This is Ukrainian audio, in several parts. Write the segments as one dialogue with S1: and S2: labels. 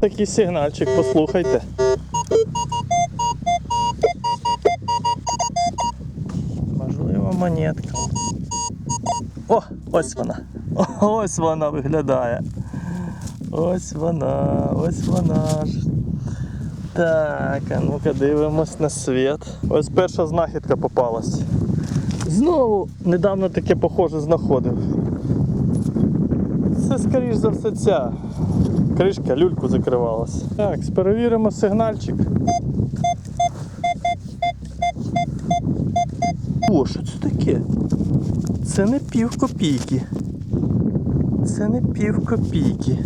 S1: Такий сигнальчик, послухайте. Можливо, монетка. О, ось вона. Ось вона виглядає. Ось вона, ось вона ж. Так, а ну-ка дивимось на світ. Ось перша знахідка попалась. Знову недавно таке похоже знаходив. Це скоріш за все ця. Кришка люльку закривалась. Так, перевіримо сигнальчик. О, що це таке? Це не пів копійки. Це не пів копійки.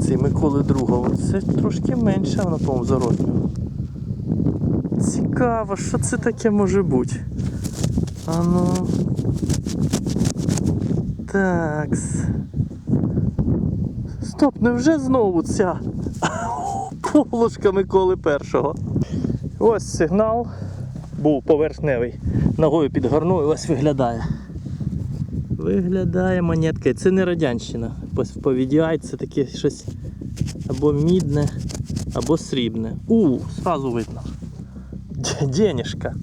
S1: Це Миколи Другого. Це трошки менше, воно, по-моєму, за. Цікаво, що це таке може бути. А ну. Такс. Стоп, невже знову ця полушка Миколи Першого? Ось сигнал був поверхневий. Ногою підгорнув і ось виглядає. Виглядає монетка. Це не радянщина. По VDI це таке щось або мідне, або срібне. У, сразу видно. Денежка.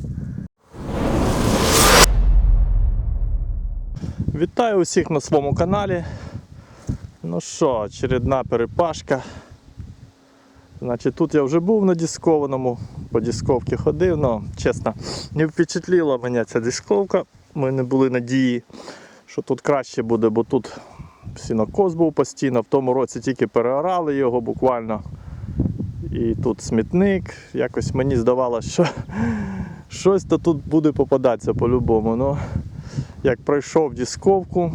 S1: Вітаю усіх на своєму каналі. Ну що, очередна перепашка. Значить, тут я вже був на дискованому, по дисковці ходив, але чесно, не впечатлила мене ця дисковка. Ми не були надії, що тут краще буде, бо тут сінокос був постійно, в тому році тільки переорали його буквально. І тут смітник. Якось мені здавалося, що щось то тут буде попадатися по-любому. Ну, як пройшов дисковку,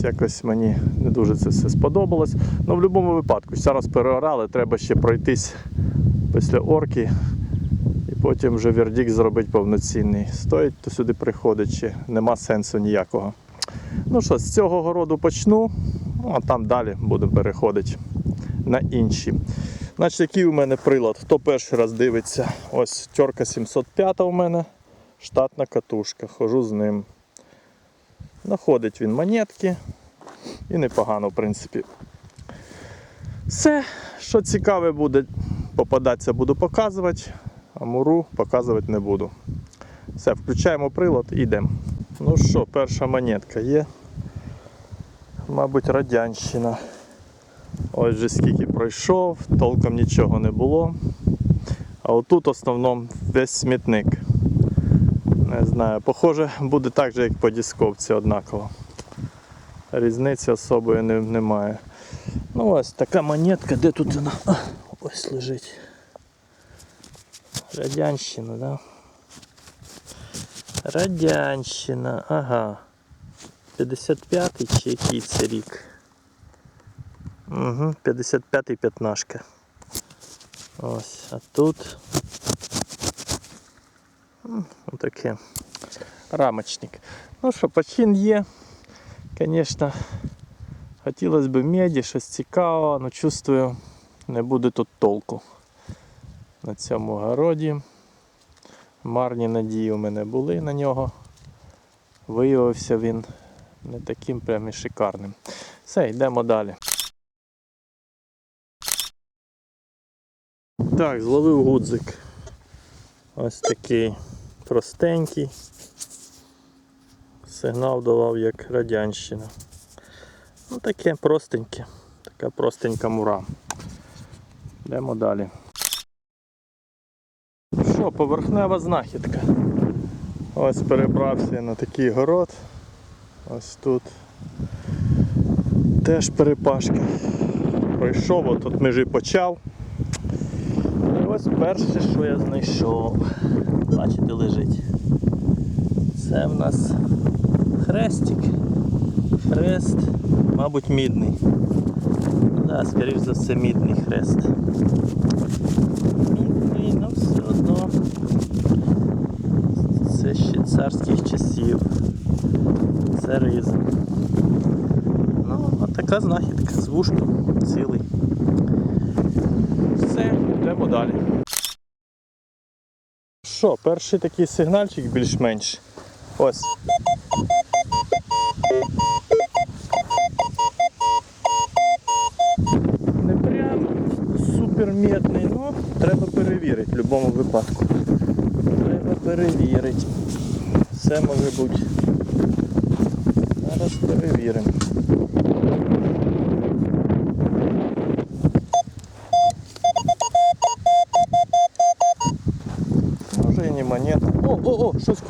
S1: щось якось мені не дуже це все сподобалось. Ну, в будь-якому випадку, зараз переорали, треба ще пройтись після орки і потім вже вердикт зробити повноцінний. Стоїть то сюди приходить, чи нема сенсу ніякого. Ну що, з цього городу почну, ну, а там далі будемо переходити на інші. Значить, який у мене прилад? Хто перший раз дивиться? Ось тьорка 705 у мене, штатна катушка, хожу з ним. Находить він монетки і непогано, в принципі. Все, що цікаве буде попадатися, буду показувати, а муру показувати не буду. Все, включаємо прилад і йдемо. Ну що, перша монетка є. Мабуть, радянщина. Ось же скільки пройшов, толком нічого не було. А отут в основному весь смітник. Не знаю, похоже, буде так же, як по дисковці однаково. Різниці особої не, немає. Ну ось така монетка, де тут вона? Ось лежить. Радянщина, да? Радянщина, ага. 55-й чи який це рік? Угу, 55-й п'ятнашка. Ось, а тут отаке. Рамочник. Ну що, почин є. Звісно, хотілося б меді, щось цікавого, але чувствую, не буде тут толку на цьому городі. Марні надії у мене були на нього. Виявився він не таким прям і шикарним. Все, йдемо далі. Так, зловив гудзик. Ось такий простенький. Сигнал давав як радянщина. Ну таке простеньке, така простенька мура. Йдемо далі. Що, поверхнева знахідка. Ось перебрався я на такий город. Ось тут теж перепашка. Пройшов, от тут межі почав. Ось перше, що я знайшов. Бачите, лежить. Це в нас хрестик. Хрест, мабуть, мідний. Ну Да, скоріш за все, мідний хрест. Мідний, але все одно. Це ще царських часів. Це ризм. Ну, от така знахідка з вушком цілий. Далі. Що, перший такий сигнальчик більш-менш. Ось. Не суперметний, ну, треба перевірити в будь-якому випадку. Треба перевірити. Все може бути. Зараз перевіримо.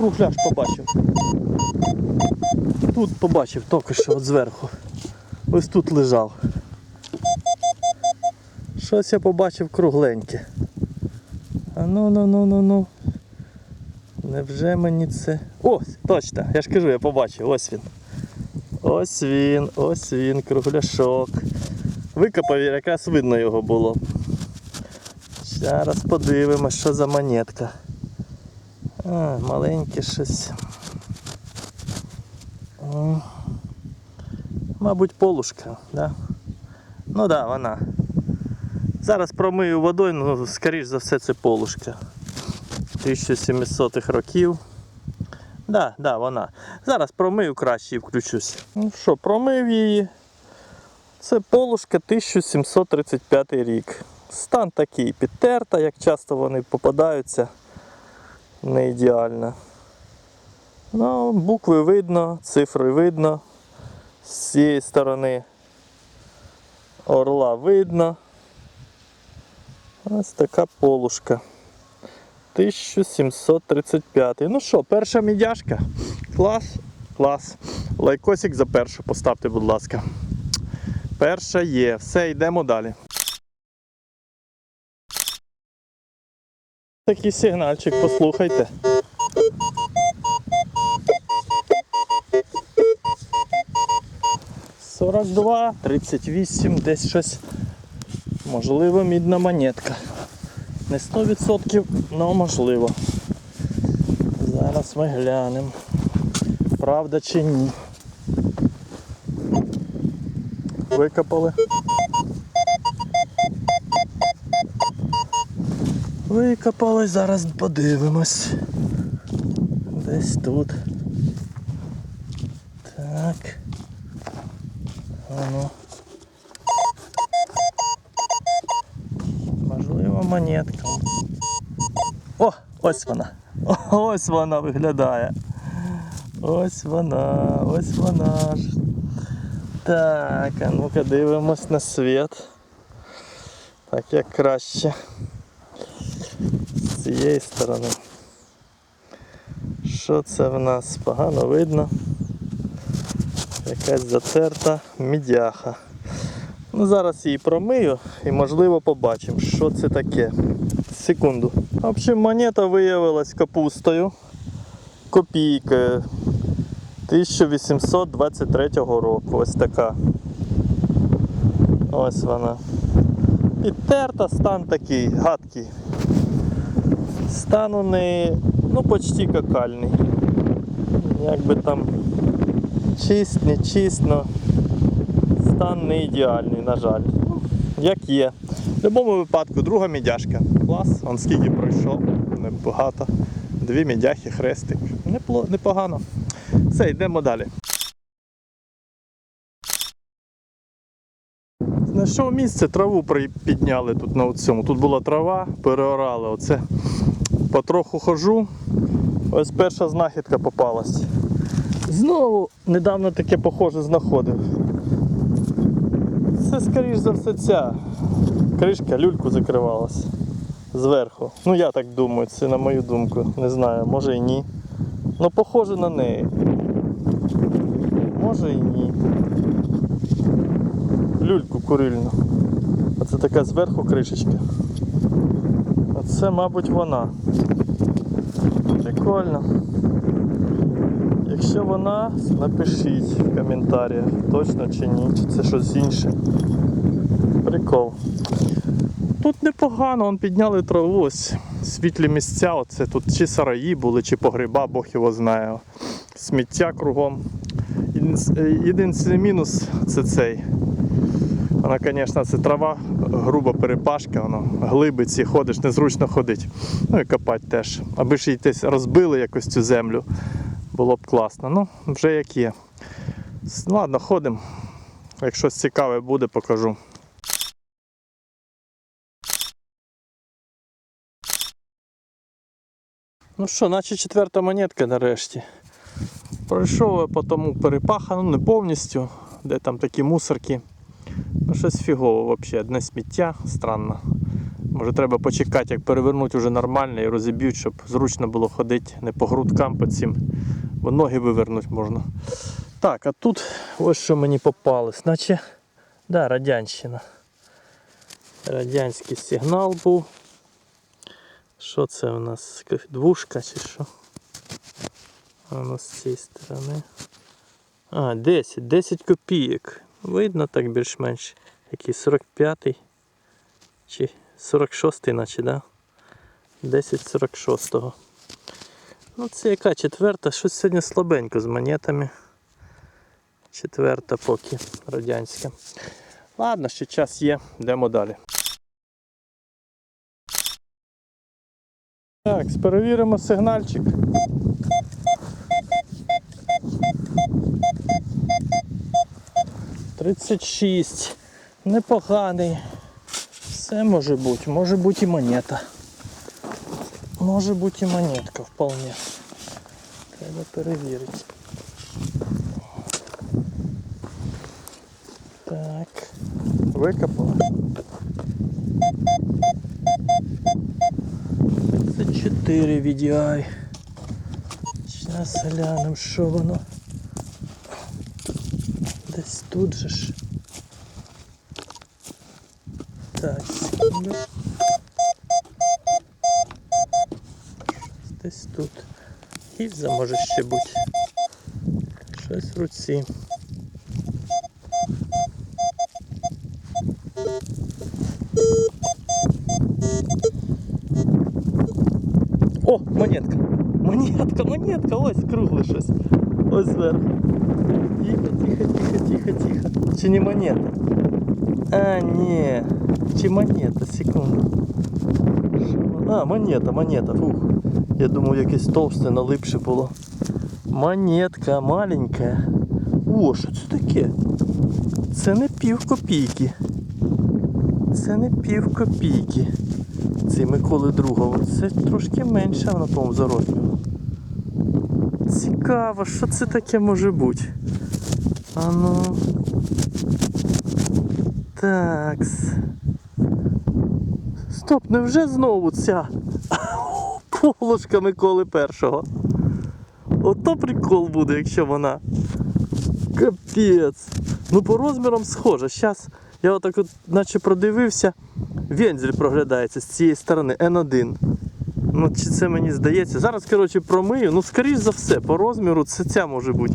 S1: Кругляш побачив. Тут побачив тільки що от зверху. Ось тут лежав. Щось я побачив кругленьке. А ну ну ну ну ну. Невже мені це. О, точно, я ж кажу, я побачив, ось він. Ось він, ось він, кругляшок. Викопав, якраз видно його було. Зараз подивимось, що за монетка. А, маленьке щось. Мабуть, полушка, да? Ну да, вона. Зараз промию водою, ну, скоріш за все, це полушка. 1700-х років. Да, да, вона. Зараз промию краще і включусь. Ну що, промив її. Це полушка 1735 рік. Стан такий підтерта, як часто вони попадаються. Не ідеально. Ну, букви видно, цифри видно. З цієї сторони орла видно. Ось така полушка. 1735. Ну що, перша мідяшка. Клас, клас. Лайкосик за першу поставте, будь ласка. Перша є. Все, йдемо далі. Такий сигнальчик, послухайте. Сорок два, тридцять вісім, десь щось. Можливо, мідна монетка. Не 100%, але можливо. Зараз ми глянемо. Правда чи ні. Викопали. Викопали, зараз подивимось. Десь тут. Так. Ану. Можливо, монетка. О, ось вона. Ось вона виглядає. Ось вона, ось вона ж. Так, а ну-ка дивимось на світ. Так, як краще. Цієї сторони. Що це в нас? Погано видно. Якась затерта мідяха. Ну, зараз її промию і можливо побачимо, що це таке. Секунду. В общем, монета виявилась капустою. Копійкою 1823 року. Ось така. Ось вона. Підтерта, стан такий, гадкий. Стан у неї, ну, почти какальний. Як би там чист, не чист, но стан не ідеальний, на жаль. Ну, Як є. В будь-якому випадку друга мідяшка. Клас, он скільки пройшов, небагато. Дві мідяхи, хрестик. Непогано. Все, йдемо далі. Знайшов місце, траву підняли тут на цьому. Тут була трава, переорали. Оце потроху хожу. Ось перша знахідка попалась. Знову недавно таке похоже знаходив. Це скоріш за все ця кришка люльку закривалась зверху. Ну я так думаю, це на мою думку. Не знаю, може і ні. Ну похоже на неї. Може і ні. Люльку курильну. Оце така зверху кришечка. Оце, мабуть, вона. Прикольно. Якщо вона, напишіть в коментарях, точно чи ні, чи це щось інше. Прикол. Тут непогано, он підняли траву, ось світлі місця, оце тут чи сараї були, чи погреба, Бог його знає. Сміття кругом. Єдиний мінус це цей. Вона, звісно, це трава, груба перепашка, вона глибиці, ходиш, незручно ходить. Ну і копати теж. Аби ж її десь розбили якось цю землю, було б класно. Ну, вже як є. Ладно, ходимо. Як щось цікаве буде, покажу. Ну що, наче четверта монетка нарешті. Пройшов я по тому перепаха, ну, не повністю, де там такі мусорки. Ну щось фігово взагалі, одне сміття, странно. Може треба почекати, як перевернуть уже нормально і розіб'ють, щоб зручно було ходити не по грудкам по цим, бо ноги вивернути можна. Так, а тут ось що мені попалось, наче да, радянщина. Радянський сигнал був. Що це у нас? Двушка чи що? А ну з цієї сторони. А, 10, 10 копійок. Видно так більш-менш. Який 45-й чи 46-й, наче, да? 10 46-го. Ну це яка четверта? Щось сьогодні слабенько з монетами. Четверта поки радянська. Ладно, ще час є, йдемо далі. Так, перевіримо сигнальчик. Тридцять шість. Непоганий. Все може бути. Може бути і монета. Може бути і монетка вполне. Треба перевірити. Так. Викопала. 34 VDI. Зараз глянемо, що воно. Тут же ж. Так, секунду. Десь тут. Гільза може ще бути. Щось в руці. О, монетка. Монетка, монетка, ось кругле щось. Ось зверху. Тихо, тихо, тихо, тихо, тихо. Чи не монета? А, ні. Чи монета, секунду. А, монета, монета. Фух. Я думав, якесь товсте, налипше було. Монетка маленька. О, що це таке? Це не пів копійки. Це не пів копійки. Цей Миколи Другого. Це трошки менше на тому за розміром. Цікаво, що це таке може бути. А ну. Такс. Стоп, невже знову ця полушка Миколи Першого? Ото прикол буде, якщо вона. Капець. Ну по розмірам схоже. Зараз я отак от наче продивився. Вензель проглядається з цієї сторони N1. Ну, чи це мені здається? Зараз, коротше, промию. Ну, скоріш за все, по розміру це ця може бути.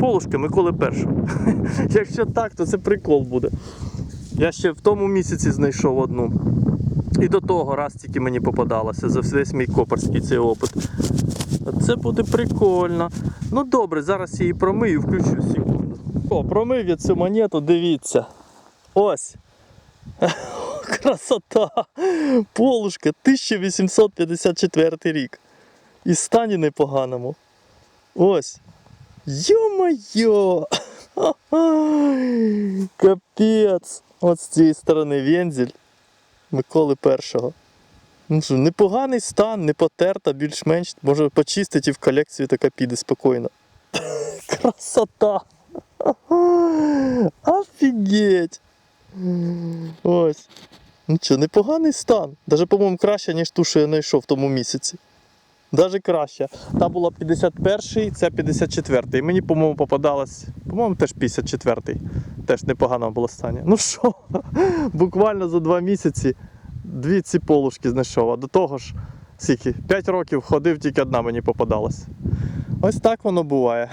S1: Полушка Миколи Першого. Якщо так, то це прикол буде. Я ще в тому місяці знайшов одну. І до того раз тільки мені попадалося за весь мій копарський цей опит. Це буде прикольно. Ну добре, зараз її промию, включу секунду. О, промив я цю монету, дивіться. Ось. Красота! Полушка 1854 рік. І стані непоганому. Ось. Йо-моє! Капець! От з цієї сторони вензель Миколи Першого. Ну непоганий стан, не потерта, більш-менш. Може почистити і в колекцію така піде спокійно. Красота! Офігеть! Ось. Ну що, непоганий стан. Даже, по-моєму, краще, ніж ту, що я знайшов в тому місяці. Даже краще. Та була 51-й, це 54-й. І мені, по-моєму, попадалось, по-моєму, теж 54-й. Теж непогано було стані. Ну що, буквально за два місяці дві ці полушки знайшов. А до того ж, скільки, 5 років ходив, тільки одна мені попадалась. Ось так воно буває.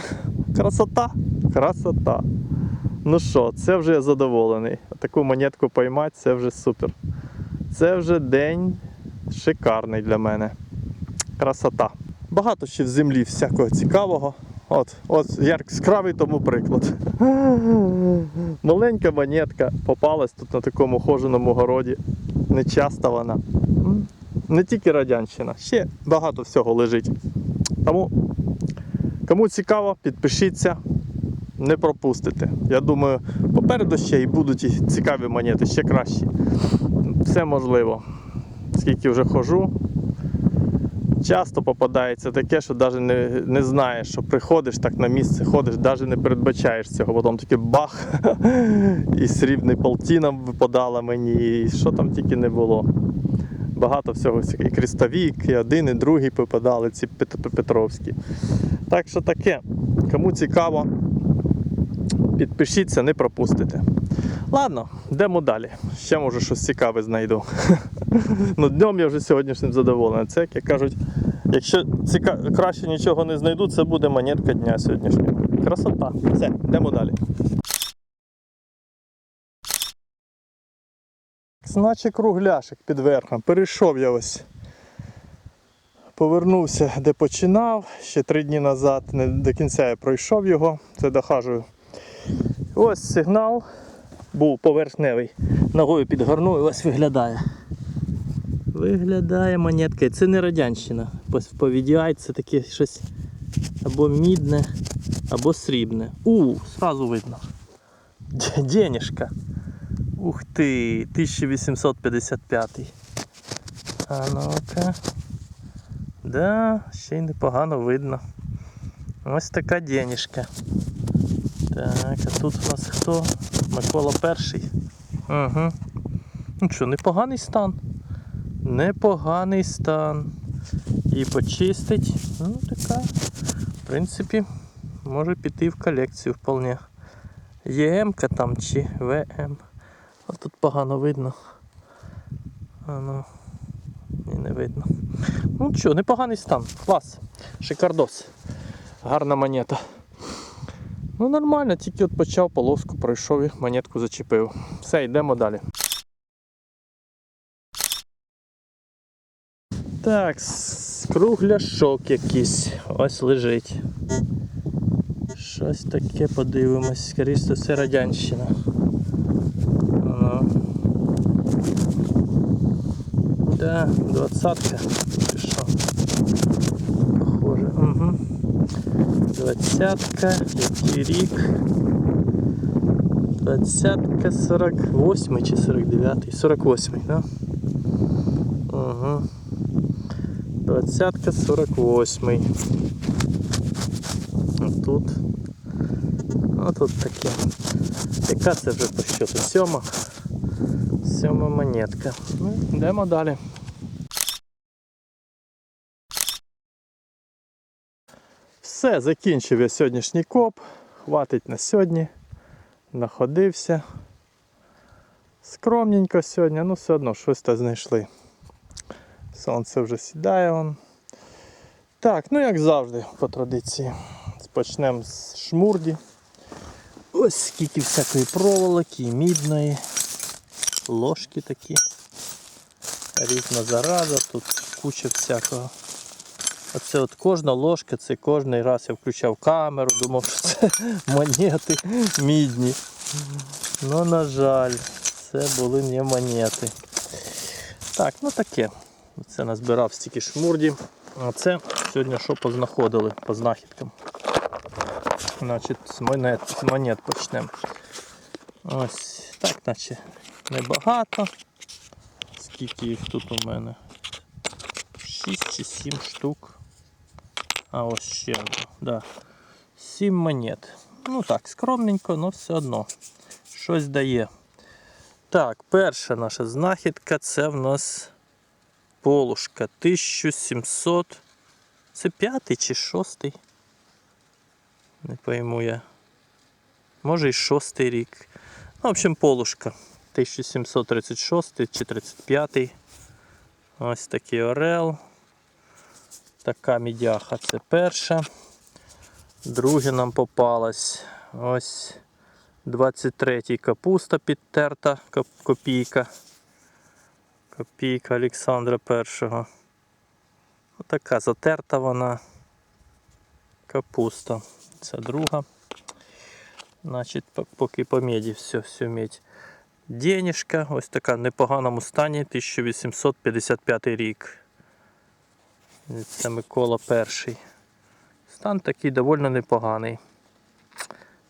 S1: Красота, красота. Ну що, це вже я задоволений. Таку монетку поймати, це вже супер. Це вже день шикарний для мене. Красота. Багато ще в землі всякого цікавого. От, от яскравий тому приклад. Маленька монетка попалась тут на такому хоженому городі. Не часто вона. Не тільки радянщина, ще багато всього лежить. Тому, кому цікаво, підпишіться, не пропустите. Я думаю, попереду ще й будуть і цікаві монети, ще кращі. Все можливо. Скільки вже хожу, Часто попадається таке, що навіть не, не знаєш, що приходиш так на місце, ходиш, навіть не передбачаєш цього, потім тільки бах, і срібний полтіна випадала мені, і що там тільки не було. Багато всього, і крестовік, і один, і другий попадали, ці Пет- Петровські. Так що таке, кому цікаво, підпишіться, не пропустите. Ладно, йдемо далі. Ще може щось цікаве знайду. ну, днем я вже сьогоднішнім задоволений. Це, як кажуть, якщо ціка... краще нічого не знайду, це буде монетка дня сьогоднішнього. Красота. Все, йдемо далі. Значить кругляшик під верхом. Перейшов я ось. Повернувся, де починав. Ще три дні назад, не до кінця я пройшов його. Це дохажую. Ось сигнал був поверхневий. Ногою підгорнув і ось виглядає. Виглядає монетка. Це не радянщина. По, VDI це таке щось або мідне, або срібне. У, сразу видно. Денежка. Ух ти, 1855. А ну-ка. Да, ще й непогано видно. Ось така денежка. Так, а тут у нас хто? Микола перший. Угу. Ну що, непоганий стан. Непоганий стан. І почистить. Ну, така. В принципі, може піти в колекцію вполне. ЄМ-ка там чи ВМ. А тут погано видно. А ну. І не видно. Ну що, непоганий стан. Клас. Шикардос. Гарна монета. Ну нормально, тільки от почав полоску, пройшов і монетку зачепив. Все, йдемо далі. Так, кругляшок якийсь. Ось лежить. Щось таке подивимось. Скоріше все радянщина. Да, двадцатка. Двадцятка, який рік? Двадцятка 48 чи 49? 48, да? Угу. Двадцятка 48. А тут. А тут таке. Яка це вже по щоту? Сьома. Сьома монетка. Ну, йдемо далі. Все, закінчив я сьогоднішній коп. Хватить на сьогодні. Находився. Скромненько сьогодні, ну все одно щось то знайшли. Сонце вже сідає. Вон. Так, ну як завжди, по традиції. Почнемо з шмурді. Ось скільки всякої проволоки, мідної, ложки такі. Різна зараза, тут куча всякого. Оце от кожна ложка, це кожний раз я включав камеру, думав, що це монети мідні. Ну, на жаль, це були не монети. Так, ну таке. Це назбирав стільки шмурді. А це сьогодні що познаходили по знахідкам. Значить, з монет, з монет почнемо. Ось так, наче небагато. Скільки їх тут у мене? 6 чи 7 штук. А ось ще одна. Да. 7 монет. Ну так, скромненько, але все одно. Щось дає. Так, перша наша знахідка це в нас полушка 1700. Це п'ятий чи шостий? Не пойму я. Може і шостий рік. Ну, в общем, полушка. 1736 чи 35. Ось такий орел. Така мідяха це перша. Друге нам попалась. Ось 23-й капуста підтерта копійка. Копійка Олександра І. Така затерта вона. Капуста. Це друга. Значить, поки по меді все, все медь. Денежка, ось така в непоганому стані, 1855 рік. Це Микола перший. Стан такий доволі непоганий.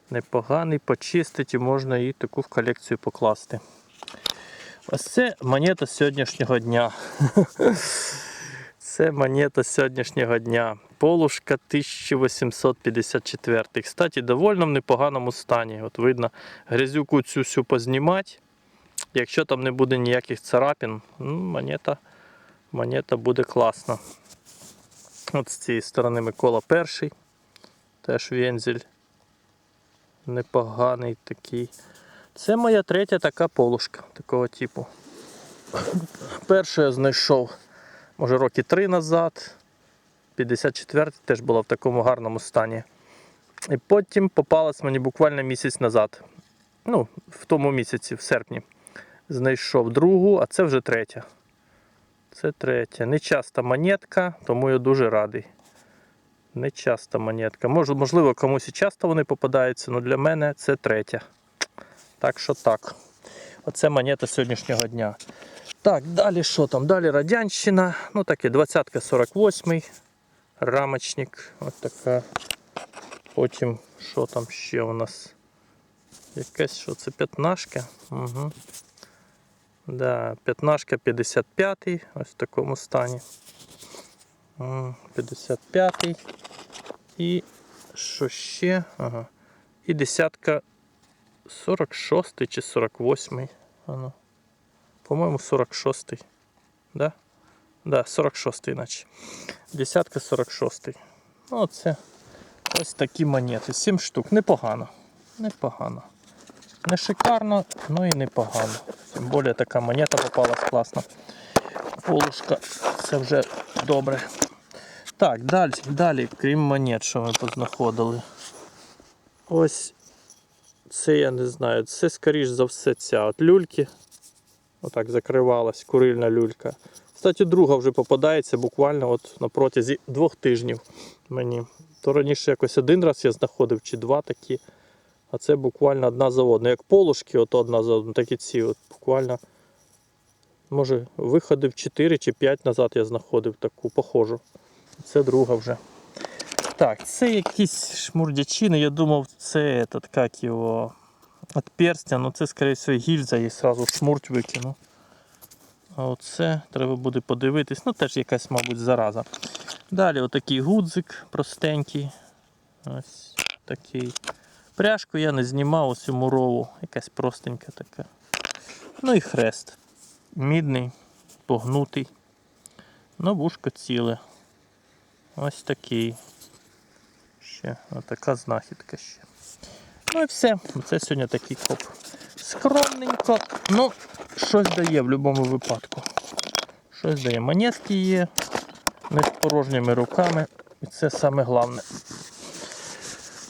S1: Непоганий, почистить і можна її таку в колекцію покласти. Ось це монета сьогоднішнього дня. Це монета сьогоднішнього дня. Полушка 1854. Кстати, довольно в непоганому стані. От видно, грязюку цю всю познімати. Якщо там не буде ніяких царапин, ну, монета, монета буде класна. От з цієї сторони Микола перший. Теж вензель. Непоганий такий. Це моя третя така полушка такого типу. Першу я знайшов, може, роки три назад. 54 теж була в такому гарному стані. І потім попалась мені буквально місяць назад. Ну, в тому місяці, в серпні. Знайшов другу, а це вже третя. Це третя. Нечаста монетка, тому я дуже радий. Нечаста монетка. Мож, можливо, комусь і часто вони попадаються, але для мене це третя. Так що так. Оце монета сьогоднішнього дня. Так, далі що там? Далі Радянщина. Ну таке 20-ка 48 рамочник. Ось така. Потім що там ще у нас? Якась що це п'ятнашка. Угу. Да, п'ятнашка 55 ось в такому стані. М, 55 І що ще? Ага. І десятка 46 чи 48. Ано. По-моєму, 46-й. Да? Да, 46-й наче. Десятка 46-й. Ну, оце ось такі монети. 7 штук. Непогано. Непогано. Не шикарно, ну і непогано. Тим більше така монета попалась класна. Полушка. Це вже добре. Так, далі, далі, крім монет, що ми познаходили. Ось це я не знаю. Це скоріш за все ця от люльки. Отак закривалась, курильна люлька. Кстати, друга вже попадається буквально от на протязі двох тижнів мені. То раніше якось один раз я знаходив чи два такі. А це буквально одна за одну. Як полушки, от одна за одну, так і ці. От буквально, може, виходив 4 чи 5 назад я знаходив таку похожу. Це друга вже. Так, це якісь шмурдячини. Я думав, це этот, как його, отперстя, ну це, скоріше всього, гільза і сразу шмурть викину. А оце треба буде подивитись. Ну, теж якась, мабуть, зараза. Далі отакий гудзик простенький. Ось такий. Пряжку я не знімав ось мурову, якась простенька така. Ну і хрест. Мідний, погнутий. Ну, вушко ціле. Ось такий. Ще така знахідка ще. Ну і все. Це сьогодні такий коп. Скромненько, ну, щось дає в будь-якому випадку. Щось дає. Монетки є, не з порожніми руками. І це саме головне.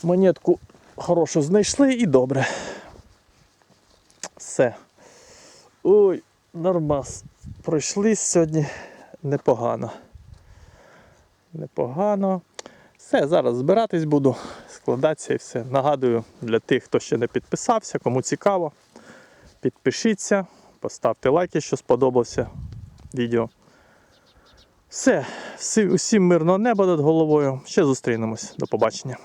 S1: Монетку хорошу знайшли і добре. Все. Ой, нормас. Пройшли сьогодні непогано. Непогано. Все, зараз збиратись буду, складатися і все. Нагадую для тих, хто ще не підписався, кому цікаво, підпишіться, поставте лайк, якщо сподобався відео. Все, всі- усім мирного неба над головою. Ще зустрінемось. До побачення.